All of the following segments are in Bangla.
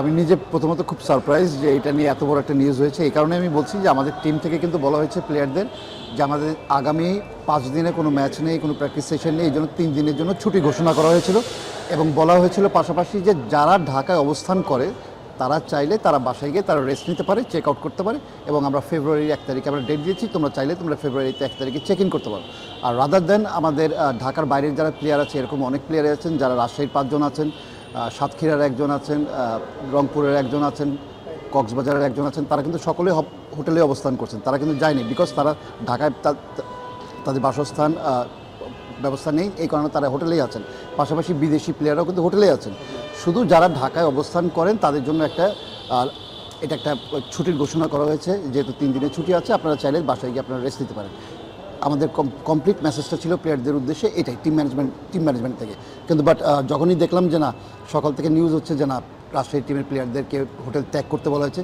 আমি নিজে প্রথমত খুব সারপ্রাইজ যে এটা নিয়ে এত বড় একটা নিউজ হয়েছে। এই কারণে আমি বলছি যে আমাদের টিম থেকে কিন্তু বলা হয়েছে প্লেয়ারদের যে আমাদের আগামী পাঁচ দিনে কোনো ম্যাচ নেই, কোনো প্র্যাকটিস সেশন নেই, এই জন্য তিন দিনের জন্য ছুটি ঘোষণা করা হয়েছিল। এবং বলা হয়েছিল পাশাপাশি যে যারা ঢাকায় অবস্থান করে, তারা চাইলে তারা বাসায় গিয়ে তারা রেস্ট নিতে পারে চেক আউট করতে পারে এবং আমরা ফেব্রুয়ারির এক তারিখে আমরা ডেট দিয়েছি, তোমরা চাইলে তোমরা ফেব্রুয়ারিতে এক তারিখে চেক ইন করতে পারো। আর রাদার দেন আমাদের ঢাকার বাইরের যারা প্লেয়ার আছে, এরকম অনেক প্লেয়ার আছেন, যারা রাজশাহীর পাঁচজন আছেন সাতক্ষীরার একজন আছেন রংপুরের একজন আছেন, কক্সবাজারের একজন আছেন, তারা কিন্তু সকলে হোটেলে অবস্থান করছেন। তারা কিন্তু যায়নি বিকজ তারা ঢাকায় তাদের বাসস্থান ব্যবস্থা নেই, এই কারণে তারা হোটেলেই আছেন। পাশাপাশি বিদেশি প্লেয়াররাও কিন্তু হোটেলেই আছেন। শুধু যারা ঢাকায় অবস্থান করেন, তাদের জন্য একটা এটা একটা ছুটির ঘোষণা করা হয়েছে, যেহেতু তিন দিনের ছুটি আছে, আপনারা চাইলে বাসায় গিয়ে আপনারা রেস্ট নিতে পারেন। আমাদের কমপ্লিট মেসেজটা ছিল প্লেয়ারদের উদ্দেশ্যে এটাই টিম ম্যানেজমেন্ট টিম ম্যানেজমেন্ট থেকে। কিন্তু বাট যখনই দেখলাম যে না সকাল থেকে নিউজ হচ্ছে যে না রাজশাহী টিমের প্লেয়ারদেরকে হোটেল ত্যাগ করতে বলা হয়েছে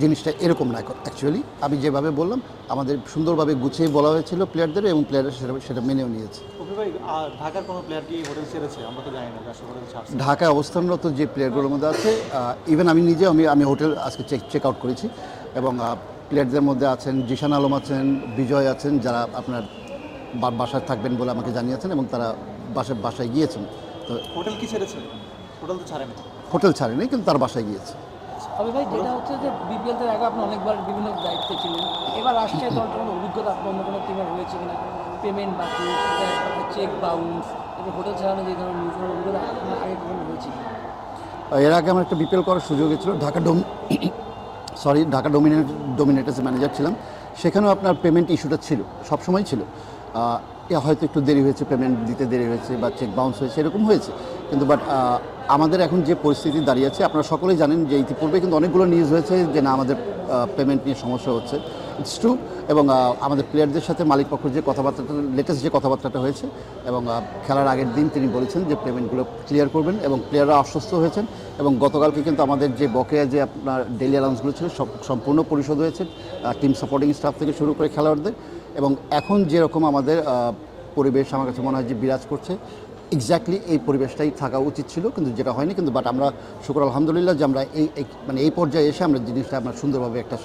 জিনিসটা এরকম না অ্যাকচুয়ালি আমি যেভাবে বললাম আমাদের সুন্দরভাবে গুছিয়ে বলা হয়েছিল প্লেয়ারদের এবং প্লেয়াররা সেটা সেটা মেনেও নিয়েছে। ওকে ভাই আর ঢাকার কোনো প্লেয়ার কি হোটেল ছেড়েছে? আমরা তো জানি না যশোর হোটেল ছাড়ছে ঢাকায় অবস্থানরত যে প্লেয়ারগুলোর মধ্যে আছে ইভেন আমি নিজে আমি আমি হোটেল আজকে চেক চেক আউট করেছি এবং প্লেয়ারদের মধ্যে আছেন জিশান আলম আছেন বিজয় আছেন যারা আপনার বাসায় থাকবেন বলে আমাকে জানিয়েছেন এবং তারা বাসায় বাসায় গিয়েছেন। তো হোটেল কি ছেড়েছে? হোটেল তো ছাড়েনি। হোটেল ছাড়েনি কিন্তু তার বাসায় গিয়েছে। তবে ভাই যেটা হচ্ছে যে বিপিএল থেকে আগে আপনি অনেকবার বিভিন্ন দায়িত্বে ছিলেন। এবার রাজশাহী দলটার কোনো অভিজ্ঞতা আপনার অন্য কোনো টিমের হয়েছে কিনা? পেমেন্ট বাকি চেক বাউন্স এবং হোটেল ছাড়ানো যে ধরনের নিউজের অভিজ্ঞতা আপনার আগে কখনো হয়েছে এর আগে আমার একটা বিপিএল করার সুযোগ হয়েছিল Dhaka Dom. Sorry, Dhaka dominate Dominators manager ছিলাম। সেখানেও আপনার পেমেন্ট ইস্যুটা ছিল সবসময় ছিল। হয়তো একটু দেরি হয়েছে পেমেন্ট দিতে দেরি হয়েছে বা চেক বাউন্স হয়েছে, এরকম হয়েছে। কিন্তু বাট আমাদের এখন যে পরিস্থিতি দাঁড়িয়ে আছে, আপনারা সকলেই জানেন যে ইতিপূর্বে কিন্তু অনেকগুলো নিউজ হয়েছে যে না, আমাদের পেমেন্ট নিয়ে সমস্যা হচ্ছে। ইটস ট্রু এবং আমাদের প্লেয়ারদের সাথে মালিক পক্ষের যে কথাবার্তাটা লেটেস্ট যে কথাবার্তাটা হয়েছে এবং খেলার আগের দিন তিনি বলেছেন যে পেমেন্টগুলো ক্লিয়ার করবেন এবং প্লেয়াররা আশ্বস্ত হয়েছেন এবং গতকালকে কিন্তু আমাদের যে বকেয়া যে আপনার ডেলি অ্যালাউন্সগুলো ছিল, সব সম্পূর্ণ পরিশোধ হয়েছে টিম সাপোর্টিং স্টাফ থেকে শুরু করে খেলোয়াড়দের এবং এখন যেরকম আমাদের পরিবেশ আমার কাছে মনে হয় যে বিরাজ করছে এক্স্যাক্টলি এই পরিবেশটাই থাকা উচিত ছিল কিন্তু যেটা হয়নি কিন্তু বাট আমরা শুক্র আলহামদুলিল্লাহ যে আমরা এই মানে এই পর্যায়ে এসে আমরা জিনিসটা আমরা সুন্দরভাবে একটা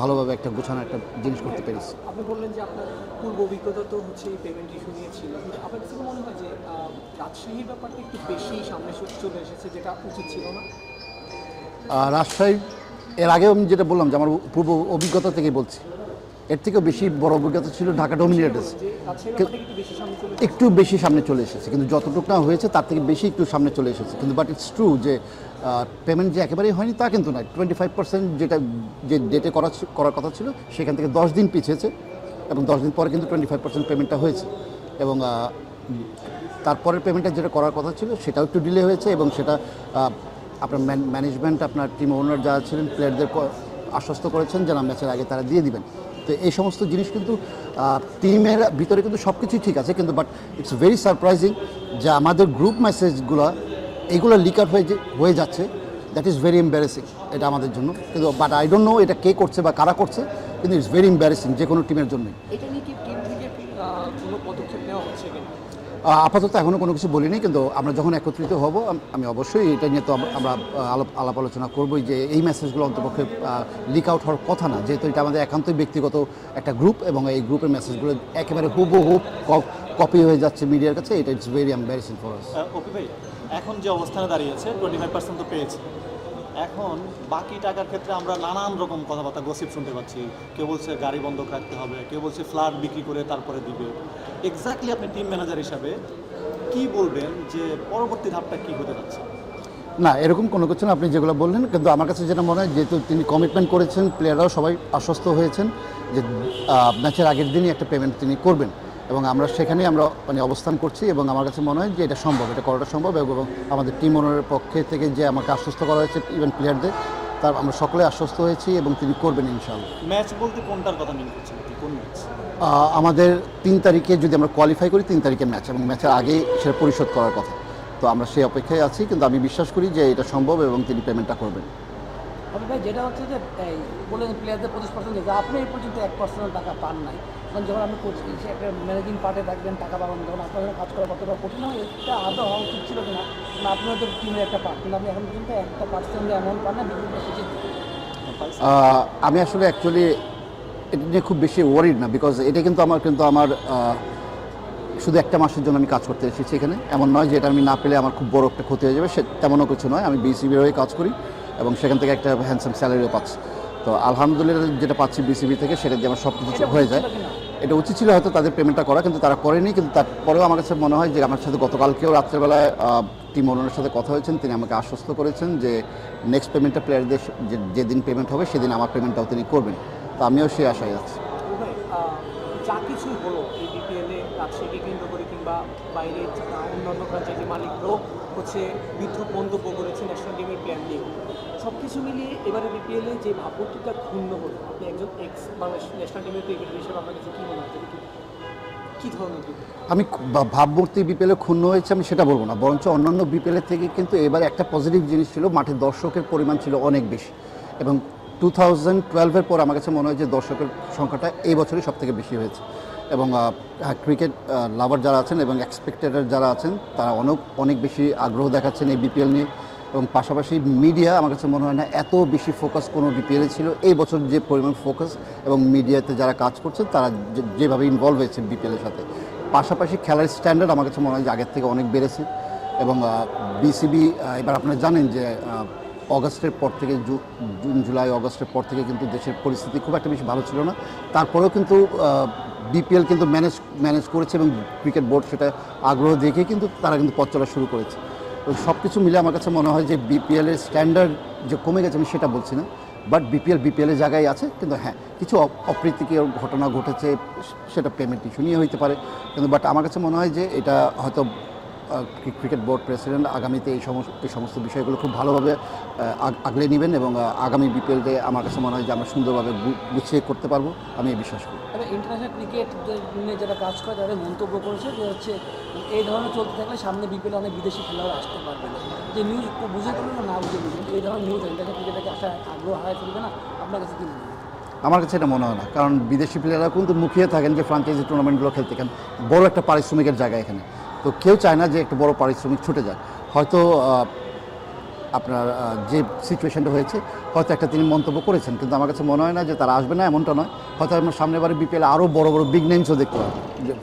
ভালোভাবে একটা গোছানো একটা জিনিস করতে পেরেছি। আপনি বললেন যে আপনার পূর্ব অভিজ্ঞতা তো হচ্ছে এই পেমেন্ট ইস্যু নিয়ে ছিল কাছে মনে হয় যে রাজশাহীর ব্যাপারটা একটু বেশি সামনে চলে এসেছে যেটা উচিত ছিল না? রাজশাহী এর আগেও আমি যেটা বললাম যে আমার পূর্ব অভিজ্ঞতা থেকে বলছি। এর থেকেও বেশি বড় অভিজ্ঞতা ছিল ঢাকা ডোমিনেটার্স। একটু বেশি সামনে চলে এসেছে, কিন্তু যতটুকু না হয়েছে তার থেকে বেশি একটু সামনে চলে এসেছে। কিন্তু বাট ইটস ট্রু যে পেমেন্ট যে একেবারেই হয়নি তা কিন্তু নয়। টোয়েন্টি ফাইভ পার্সেন্ট যেটা, যে ডেটে করা করার কথা ছিল, সেখান থেকে দশ দিন পিছিয়েছে এবং দশ দিন পরে কিন্তু টোয়েন্টি ফাইভ পার্সেন্ট পেমেন্টটা হয়েছে। এবং তারপরের পেমেন্টটা যেটা করার কথা ছিল, সেটাও একটু ডিলে হয়েছে এবং সেটা আপনার ম্যানেজমেন্ট আপনার টিম ওনার যারা ছিলেন প্লেয়ারদের আশ্বস্ত করেছেন যে না ম্যাচের আগে তারা দিয়ে দিবেন। তো এই সমস্ত জিনিস কিন্তু টিমের ভিতরে কিন্তু সব কিছুই ঠিক আছে, কিন্তু বাট ইটস ভেরি সারপ্রাইজিং যে আমাদের গ্রুপ মেসেজগুলো এইগুলো লিক আউট হয়ে হয়ে যাচ্ছে। দ্যাট ইজ ভেরি এম্বারেসিং এটা আমাদের জন্য। কিন্তু বাট আই ডোন্ট নো এটা কে করছে বা কারা করছে, কিন্তু ইটস ভেরি এম্বারেসিং যে কোনো টিমের জন্যই আপাতত এখনও কোনো কিছু বলিনি, কিন্তু আমরা যখন একত্রিত হব, আমি অবশ্যই এটা নিয়ে তো আমরা আলাপ আলাপ আলোচনা করবোই যে এই মেসেজগুলো অন্তপক্ষে লিক আউট হওয়ার কথা না। যেহেতু এটা আমাদের একান্তই ব্যক্তিগত একটা গ্রুপ এবং এই গ্রুপের মেসেজগুলো একেবারে হুবহু কপি হয়ে যাচ্ছে মিডিয়ার কাছে, এটা it's very embarrassing for us ওপি ভাই, এখন যে অবস্থানে দাঁড়িয়েছে টোয়েন্টি ফাইভ পার্সেন্ট তো পেয়েছে। এখন বাকি টাকার ক্ষেত্রে আমরা নানান রকম কথাবার্তা গসিপ শুনতে পাচ্ছি। কেউ বলছে গাড়ি বন্ধ রাখতে হবে, কেউ বলছে ফ্ল্যাট বিক্রি করে তারপরে দিবে। এক্স্যাক্টলি আপনি টিম ম্যানেজার হিসাবে কি বলবেন যে পরবর্তী ধাপটা কি হতে যাচ্ছে? না, এরকম কোনো কিছু না, আপনি যেগুলো বললেন, কিন্তু আমার কাছে যেটা মনে হয় যেহেতু তিনি কমিটমেন্ট করেছেন প্লেয়াররাও সবাই আশ্বস্ত হয়েছেন যে ম্যাচের আগের দিনই একটা পেমেন্ট তিনি করবেন। এবং আমরা সেখানেই আমরা মানে অবস্থান করছি এবং আমার কাছে মনে হয় যে এটা সম্ভব এটা করাটা সম্ভব এবং আমাদের টিম ওনারের পক্ষে থেকে যে আমাকে আশ্বস্ত করা হয়েছে ইভেন প্লেয়ারদের তার আমরা সকলে আশ্বস্ত হয়েছি এবং তিনি করবেন ইনশাআল্লাহ। ম্যাচ বলতে কোনটার কথা মিন করছেন কোন ম্যাচ? আমাদের তিন তারিখে যদি আমরা কোয়ালিফাই করি তিন তারিখে ম্যাচ এবং ম্যাচের আগে সেটা পরিশোধ করার কথা। তো আমরা সেই অপেক্ষায় আছি কিন্তু আমি বিশ্বাস করি যে এটা সম্ভব এবং তিনি পেমেন্টটা করবেন। ভাই যেটা হচ্ছে যে এই বললেন প্লেয়ারদের পঁচিশ পার্সেন্ট আপনি এই পর্যন্ত এক পার্সেন্ট টাকা পান নাই কারণ যখন আপনি কোচ সে একটা ম্যানেজিং পার্টে থাকবেন টাকা পাবেন তখন আপনার জন্য কাজ করা কতটা কঠিন হয় এটা আদৌ হওয়া উচিত ছিল কিনা না আপনার তো টিমের একটা পার্ট কিন্তু আপনি এখন পর্যন্ত একটা পার্সেন্ট অ্যামাউন্ট পান না বিভিন্ন আমি আসলে অ্যাকচুয়ালি এটা নিয়ে খুব বেশি ওয়ারিড না বিকজ এটা কিন্তু আমার কিন্তু আমার শুধু একটা মাসের জন্য আমি কাজ করতে এসেছি এখানে। এমন নয় যে এটা আমি না পেলে আমার খুব বড় একটা ক্ষতি হয়ে যাবে সে তেমনও কিছু নয়। আমি বিসিবির হয়ে কাজ করি এবং সেখান থেকে একটা হ্যান্ডসাম স্যালারিও পাচ্ছি। তো আলহামদুলিল্লাহ যেটা পাচ্ছি বিসিবি থেকে সেটা দিয়ে আমার সব কিছু হয়ে যায়? এটা উচিত ছিল হয়তো তাদের পেমেন্টটা করা, কিন্তু তারা করেনি, কিন্তু তারপরেও আমার কাছে মনে হয় যে আমার সাথে গতকালকেও রাত্রেবেলায় টিম ওনারের সাথে কথা হয়েছেন, তিনি আমাকে আশ্বস্ত করেছেন যে নেক্সট পেমেন্টটা প্লেয়ারদের যেদিন পেমেন্ট হবে সেদিন আমার পেমেন্টটাও তিনি করবেন। তো আমিও সেই আশায় আছি। বাইরে অন্যান্য হচ্ছে বিদ্রুপ মন্তব্য করেছে ন্যাশনাল টিমের প্ল্যান নিয়ে। সব কিছু মিলিয়ে এবারে বিপিএলে যে ভাবমূর্তিটা ক্ষুণ্ণ হলো, আপনি একজন এক্স বাংলাদেশ ন্যাশনাল টিমের ক্রিকেটার হিসেবে আপনার কাছে কী মনে ধরনের আমি ভাবমূর্তি বিপিএলে ক্ষুণ্ণ হয়েছে আমি সেটা বলব না, বরঞ্চ অন্যান্য বিপিএলের থেকে কিন্তু এবার একটা পজিটিভ জিনিস ছিল, মাঠে দর্শকের পরিমাণ ছিল অনেক বেশি। এবং টু থাউজেন্ড টুয়েলভের পর আমার কাছে মনে হয় যে দর্শকের সংখ্যাটা এই বছরই সব থেকে বেশি হয়েছে। এবং ক্রিকেট লাভার যারা আছেন এবং এক্সপেক্টেডার যারা আছেন, তারা অনেক অনেক বেশি আগ্রহ দেখাচ্ছেন এই বিপিএল নিয়ে। এবং পাশাপাশি মিডিয়া আমার কাছে মনে হয় না এত বেশি ফোকাস কোনো বিপিএলে ছিল। এই বছর যে পরিমাণ ফোকাস এবং মিডিয়াতে যারা কাজ করছে, তারা যেভাবে ইনভলভ হয়েছে বিপিএলের সাথে। পাশাপাশি খেলার স্ট্যান্ডার্ড আমার কাছে মনে হয় যে আগের থেকে অনেক বেড়েছে। এবং বিসিবি এবার আপনারা জানেন যে অগাস্টের পর থেকে জুন, জুলাই, অগাস্টের পর থেকে কিন্তু দেশের পরিস্থিতি খুব একটা বেশি ভালো ছিল না। তারপরেও কিন্তু বিপিএল কিন্তু ম্যানেজ ম্যানেজ করেছে এবং ক্রিকেট বোর্ড সেটা আগ্রহ দেখে কিন্তু তারা কিন্তু পথ চলা শুরু করেছে। তো সব কিছু মিলে আমার কাছে মনে হয় যে বিপিএলের স্ট্যান্ডার্ড যে কমে গেছে, আমি সেটা বলছি না। বাট বিপিএল বিপিএলের জায়গায় আছে, কিন্তু হ্যাঁ কিছু অপ্রীতিকর ঘটনা ঘটেছে, সেটা পেমেন্ট ইস্যু নিয়ে হইতে পারে। কিন্তু বাট আমার কাছে মনে হয় যে এটা হয়তো ক্রিকেট বোর্ড প্রেসিডেন্ট আগামীতে এই সমস্ত এই সমস্ত বিষয়গুলো খুব ভালোভাবে আগ- আগলে নেবেন এবং আগামী বিপিএলতে আমার কাছে মনে হয় যে আমরা সুন্দরভাবে গুছিয়ে করতে পারব। আমি এই বিশ্বাস করি। ইন্টারন্যাশনাল ক্রিকেট নিয়ে যারা কাজ করে তাদের মন্তব্য করেছে যে হচ্ছে এই ধরনের চলতে থাকলে সামনে বিপিএল অনেক বিদেশি খেলোয়াড় আসতে পারবে না। যে নিউজ বুঝে করবে না না বুঝে করবে এই ধরনের নিউজ ইন্টারন্যাশনাল ক্রিকেটকে আসা আগ্রহ হারায় ফেলবে না? আপনার কাছে কি মনে হয়? আমার কাছে এটা মনে হয় না। কারণ বিদেশি প্লেয়াররা কিন্তু মুখিয়ে থাকেন যে ফ্রাঞ্চাইজি টুর্নামেন্টগুলো খেলতে কেন বড় একটা পারিশ্রমিকের জায়গা এখানে। তো কেউ চায় না যে একটা বড় পারিশ্রমিক ছুটে যাক। হয়তো আপনার যে সিচুয়েশনটা হয়েছে, হয়তো একটা তিনি মন্তব্য করেছেন, কিন্তু আমার কাছে মনে হয় না যে তারা আসবে না, এমনটা নয়। হয়তো আমরা সামনের বারে বিপিএল আরও বড় বড় বিগ নেমসও দেখতে পাবো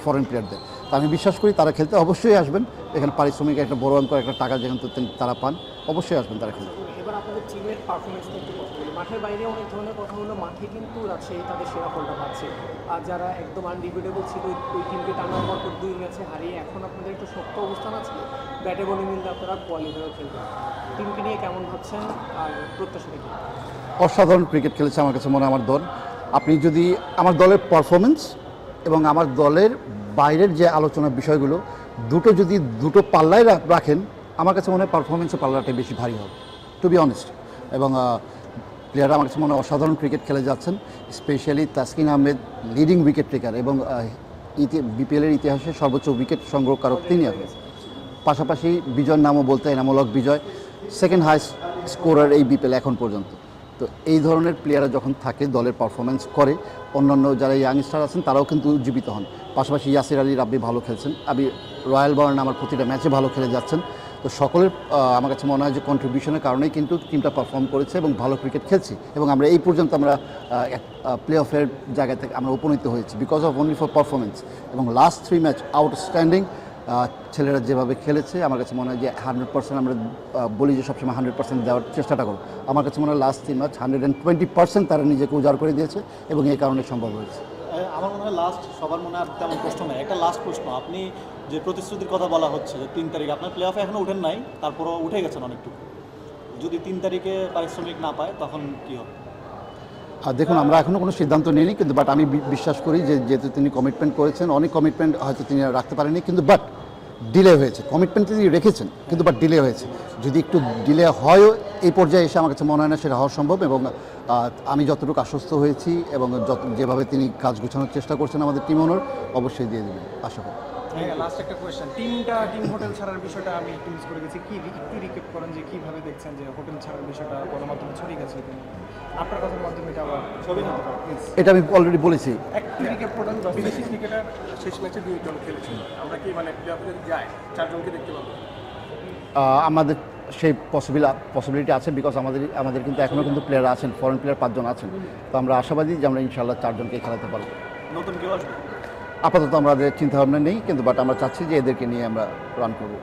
ফরেন প্লেয়ারদের তো আমি বিশ্বাস করি তারা খেলতে অবশ্যই আসবেন। এখানে পারিশ্রমিক একটা বড় অঙ্ক একটা টাকা যেখান তারা পান। অবশ্যই আসবেন তারা খেলতে এবার আপনাদের টিমের পারফরমেন্সটা একটু কথা বলি মাঠের বাইরে অনেক ধরনের কথা হলো মাঠে কিন্তু রাজশাহী তাদের সেরা ফলটা পাচ্ছে। আর যারা একদম আনডিভিডেবল ছিল ওই- টিমকে টানা পর দুই ম্যাচে হারিয়ে এখন আপনাদের একটু শক্ত অবস্থান আছে ব্যাটে বলে মিললে আপনারা কোয়ালিফাইও খেলবেন। টিমকে নিয়ে কেমন ভাবছেন? আর প্রত্যাশাটা কি? অসাধারণ ক্রিকেট খেলেছে আমার কাছে মনে আমার দল। আপনি যদি আমার দলের পারফরমেন্স এবং আমার দলের বাইরের যে আলোচনার বিষয়গুলো দুটো যদি দুটো পাল্লায় রাখেন আমার কাছে মনে হয় পারফরমেন্সের পাল্লাটাই বেশি ভারী হবে টু বি অনেস্ট এবং প্লেয়াররা আমার কাছে মনে হয় অসাধারণ ক্রিকেট খেলে যাচ্ছেন specially Taskin Ahmed leading wicket taker এবং বিপিএলের ইতিহাসে সর্বোচ্চ উইকেট সংগ্রহকারক তিনি এখন। পাশাপাশি বিজয়ের নামও বলতে Enamul Haque Bijoy second highest scorer এই বিপিএল এখন পর্যন্ত। তো এই ধরনের প্লেয়াররা যখন থাকে, দলের পারফরমেন্স করে, অন্যান্য যারা ইয়াংস্টার আছেন, তারাও কিন্তু উজ্জীবিত হন। পাশাপাশি ইয়াসির আলী রাব্বি ভালো খেলছেন। আমি রয়্যাল বার্ন আমার প্রতিটা ম্যাচে ভালো খেলে যাচ্ছেন। তো সকলের আমার কাছে মনে হয় যে কন্ট্রিবিউশনের কারণেই কিন্তু টিমটা পারফর্ম করেছে এবং ভালো ক্রিকেট খেলছি। এবং আমরা এই পর্যন্ত আমরা প্লে অফের জায়গা থেকে আমরা উপনীত হয়েছি because of only for performance এবং লাস্ট থ্রি ম্যাচ আউটস্ট্যান্ডিং ছেলেরা যেভাবে খেলেছে, আমার কাছে মনে হয় যে হান্ড্রেড পার্সেন্ট আমরা বলি যে সবসময় হান্ড্রেড পার্সেন্ট দেওয়ার চেষ্টাটা করো। আমার কাছে মনে হয় লাস্ট তিন match hundred and twenty percent তারা নিজেকে উজাড় করে দিয়েছে এবং এই কারণে সম্ভব হয়েছে। আমার মনে হয় লাস্ট সবার মনে আর তেমন প্রশ্ন নেই। একটা লাস্ট প্রশ্ন, আপনি যে প্রতিশ্রুতির কথা বলা হচ্ছে যে তিন তারিখ, আপনার প্লে অফে এখনও উঠেন নাই, তারপরও উঠে গেছেন অনেকটুকু। যদি তিন তারিখে পারিশ্রমিক না পায়, তখন কী হবে? আর দেখুন, আমরা এখনও কোনো সিদ্ধান্ত নিইনি, কিন্তু বাট আমি বিশ্বাস করি যে যেহেতু তিনি কমিটমেন্ট করেছেন, অনেক কমিটমেন্ট হয়তো তিনি রাখতে পারেনি কিন্তু বাট ডিলে হয়েছে। কমিটমেন্ট তিনি রেখেছেন, কিন্তু বাট ডিলে হয়েছে। যদি একটু ডিলে হয়ও, এই পর্যায়ে এসে আমার কাছে মনে হয় না সেটা হওয়া সম্ভব এবং আমি যতটুকু আশ্বস্ত হয়েছি এবং যত, যেভাবে তিনি কাজ গোছানোর চেষ্টা করছেন আমাদের টিম ওনার অবশ্যই দিয়ে দেবেন। আশা করি। কোয়েশ্চেন হোটেল ছাড়ার বিষয়টা আমি কি দেখছেন হোটেল ছাড়ার বিষয়টা আপনার কথার মাধ্যমে এটা ছবি এটা আমি অলরেডি বলেছি। এক ক্রিকেট প্রধান বিদেশি ক্রিকেটার শেষ ম্যাচে দুইজন খেলেছিল আমরা কি মানে প্লে অফে যদি যাই চারজনকে দেখতে পাবো? আমাদের সেই পসিবিল পসিবিলিটি আছে বিকজ আমাদের আমাদের কিন্তু এখনও কিন্তু প্লেয়ার আছেন ফরেন প্লেয়ার পাঁচজন আছেন। তো আমরা আশাবাদী যে আমরা ইনশাল্লাহ চারজনকে খেলাতে পারব। নতুন কেউ আসবে? আপাতত আমাদের চিন্তা ভাবনা নেই কিন্তু বাট আমরা চাচ্ছি যে এদেরকে নিয়ে আমরা রান করব